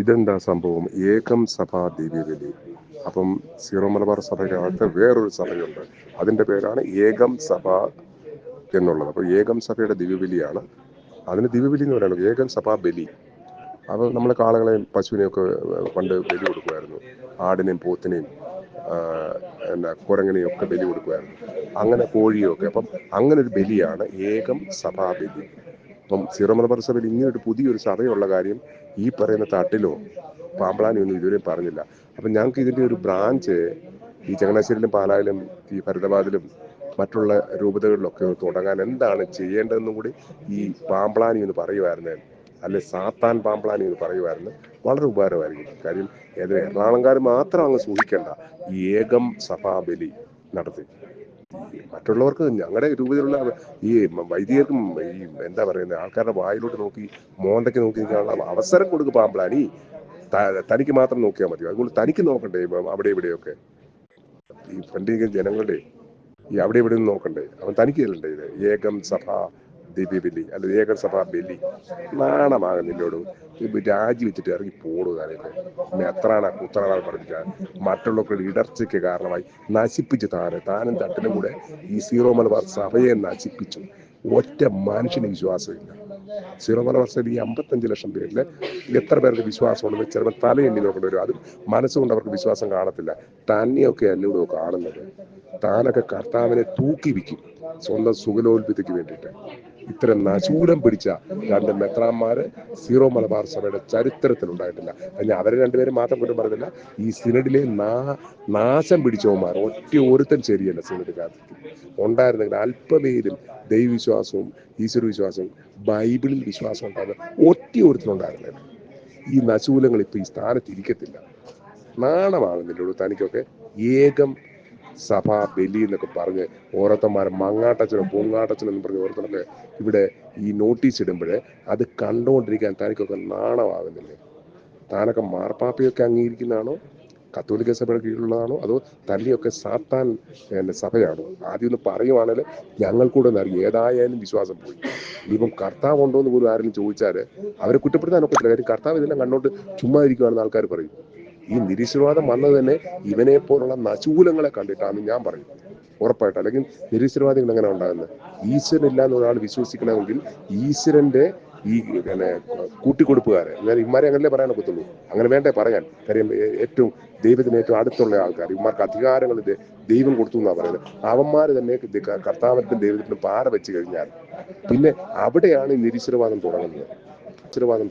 ഇതെന്താ സംഭവം? ഏകം സഭാ ദിവ്യബലി അപ്പം സീറോ മലബാർ സഭയ്ക്കകത്ത് വേറൊരു സഭയുണ്ട്. അതിന്റെ പേരാണ് ഏകം സഭ എന്നുള്ളത്. അപ്പോൾ ഏകം സഭയുടെ ദിവ്യബലിയാണ് അതിന് ദിവ്യബലി എന്ന് പറയുന്നത് ഏകം സഭാ ബലി. അത് നമ്മൾ കാളകളെയും പശുവിനെയൊക്കെ പണ്ട് ബലി കൊടുക്കുമായിരുന്നു. ആടിനെയും പോത്തിനെയും എന്നാ കുരങ്ങനെയും ഒക്കെ ബലി കൊടുക്കുമായിരുന്നു. അങ്ങനെ കോഴിയൊക്കെ. അപ്പം അങ്ങനെ ഒരു ബലിയാണ് ഏകം സഭാ ബലി. അപ്പം സീറോ മലബാർ സഭയിൽ ഇങ്ങനെ ഒരു പുതിയൊരു സഭയുള്ള കാര്യം ഈ പറയുന്ന തട്ടിലോ പാമ്പളാനോ ഒന്നും ഇതുവരെ പറഞ്ഞില്ല. അപ്പം ഞങ്ങൾക്ക് ഇതിന്റെ ഒരു ബ്രാഞ്ച് ഈ ചങ്ങനാശ്ശേരിയിലും പാലായിലും ഈ ഫരീദാബാദിലും മറ്റുള്ള രൂപതകളിലൊക്കെ തുടങ്ങാൻ എന്താണ് ചെയ്യേണ്ടതെന്നും കൂടി ഈ പാമ്പളാനി എന്ന് പറയുമായിരുന്നു. അല്ലെ സാത്താൻ പാമ്പളാനി എന്ന് പറയുമായിരുന്നു. വളരെ ഉപകാരമായിരിക്കും. കാര്യം ഏത് എറണാകുളംകാർ മാത്രം അങ്ങ് സൂക്ഷിക്കേണ്ട ഏകം സഭാബലി നടത്തി. മറ്റുള്ളവർക്ക് ഞങ്ങളുടെ രൂപത്തിലുള്ള ഈ വൈദികർക്കും ഈ എന്താ പറയുന്നത് ആൾക്കാരുടെ വായിലോട്ട് നോക്കി മോന്തയ്ക്ക് നോക്കി നിൽക്കാനുള്ള അവസരം കൊടുക്കുക പാമ്പളാനി തനിക്ക് മാത്രം നോക്കിയാൽ മതി. അതുകൊണ്ട് തനിക്ക് നോക്കണ്ടേ അവിടെ ഇവിടെയൊക്കെ? ഈ പണ്ടിരിക്കുന്ന ജനങ്ങളുടെ ഈ അവിടെ ഇവിടെ നോക്കണ്ടേ? അവൻ തനിക്ക് ചെല്ലണ്ടേ ഇത്? ഏകം സഭ ദിവ്യബലി അല്ല ഏകസഭാ സഭ ബലി നാണമാകുന്നില്ലോട് രാജിവെച്ചിട്ട് ഇറങ്ങി പോടുക പിന്നെ എത്രാണ കുത്രാണ പറഞ്ഞിട്ട് മറ്റുള്ളവരുടെ ഇടർച്ചയ്ക്ക് കാരണമായി നശിപ്പിച്ചു താനെ. താനും തട്ടിലും കൂടെ ഈ സീറോ മലബാർ സഭയെ നശിപ്പിച്ചു. ഒറ്റ മനുഷ്യന് വിശ്വാസമില്ല. സീറോ മലബാർ സഭ ഈ അമ്പത്തഞ്ച് ലക്ഷം പേരിൽ എത്ര പേർക്ക് വിശ്വാസമുണ്ടെന്ന് ചിലപ്പോൾ തലയെണ്ണി നോക്കേണ്ടി വരും. അത് മനസ്സുകൊണ്ട് അവർക്ക് വിശ്വാസം കാണത്തില്ല. തന്നെയൊക്കെ അല്ലൂടെ കാണുന്നത്. താനൊക്കെ കർത്താവിനെ തൂക്കി വിൽക്കും. സ്വന്തം സുഖലോൽപിതയ്ക്ക് വേണ്ടിയിട്ട്. ഇത്തരം നശൂലം പിടിച്ച രണ്ട് മെത്രാന്മാര് സീറോ മലബാർ സഭയുടെ ചരിത്രത്തിൽ ഉണ്ടായിട്ടില്ല അല്ലെങ്കിൽ അവരെ രണ്ടുപേരും മാത്രം കുറ്റം പറയുന്നില്ല. ഈ സിനഡിലെ നാ നാശം പിടിച്ചവന്മാർ ഒറ്റ ഒരുത്തൻ ശരിയല്ല സിനഡിനകത്ത്. ഉണ്ടായിരുന്നെങ്കിൽ അല്പമേലും ദൈവവിശ്വാസവും ഈശ്വര വിശ്വാസവും ബൈബിളിൽ വിശ്വാസം ഉണ്ടാകുന്ന ഒറ്റ ഒരുത്തനുണ്ടായിരുന്നില്ല. ഈ നശൂലങ്ങൾ ഇപ്പൊ ഈ സ്ഥാനത്ത് ഇരിക്കത്തില്ല. നാണമാകുന്നില്ലുള്ളൂ തനിക്കൊക്കെ. ഏകം സഭാ ബലി എന്നൊക്കെ പറഞ്ഞ് ഓരോരുത്തന്മാരെ മങ്ങാട്ടച്ചനും പൂങ്ങാട്ടച്ചനും എന്ന് പറഞ്ഞ് ഓരോരുത്തരൊക്കെ ഇവിടെ ഈ നോട്ടീസ് ഇടുമ്പോൾ അത് കണ്ടുകൊണ്ടിരിക്കാൻ തനിക്കൊക്കെ നാണമാകുന്നില്ലേ? താനൊക്കെ മാർപ്പാപ്പയൊക്കെ അംഗീകരിക്കുന്നതാണോ? കത്തോലിക്ക സഭയുടെ കീഴിലുള്ളതാണോ? അതോ തല്ലിയൊക്കെ സാത്താൻ എന്റെ സഭയാണോ? ആദ്യം ഒന്ന് പറയുവാണെങ്കിൽ ഞങ്ങൾക്കൂടെ ഒന്നറിയും ഏതായാലും വിശ്വാസം പോയി. ഇനിയിപ്പം കർത്താവ് ഉണ്ടോ എന്ന് പോലും ആരെങ്കിലും ചോദിച്ചാൽ അവരെ കുറ്റപ്പെടുത്താൻ ഒക്കത്തില്ല കാര്യം കർത്താവ് ഇതെല്ലാം കണ്ടോണ്ട് ചുമ്മാ ഇരിക്കുവാണെന്ന് ആൾക്കാർ പറയും. ഈ നിരീശ്വരവാദം വന്നത് തന്നെ ഇവനെ പോലുള്ള നശൂലങ്ങളെ കണ്ടിട്ടാണെന്ന് ഞാൻ പറയും ഉറപ്പായിട്ട്. അല്ലെങ്കിൽ നിരീശ്വരവാദികൾ എങ്ങനെ ഉണ്ടാകുന്നത്? ഈശ്വരൻ ഇല്ല എന്ന് ഒരാൾ വിശ്വസിക്കണമെങ്കിൽ ഈശ്വരന്റെ ഈ പിന്നെ കൂട്ടിക്കൊടുപ്പുകാരെ ഞാൻ ഇമാരെ അങ്ങനല്ലേ പറയാൻ ഒക്കത്തുള്ളൂ. അങ്ങനെ വേണ്ടേ പറയാൻ. കാര്യം ഏറ്റവും ദൈവത്തിന് ഏറ്റവും അടുത്തുള്ള ആൾക്കാർ ഇമാർക്ക് അധികാരങ്ങൾ ദൈവം കൊടുത്തു എന്നാണ് പറയുന്നത്. അവന്മാർ തന്നെ കർത്താവത്തിനും ദൈവത്തിനും പാറ വെച്ച് കഴിഞ്ഞാൽ പിന്നെ അവിടെയാണ് ഈ നിരീശ്വരവാദം തുടങ്ങുന്നത്. നിരീശ്വരവാദം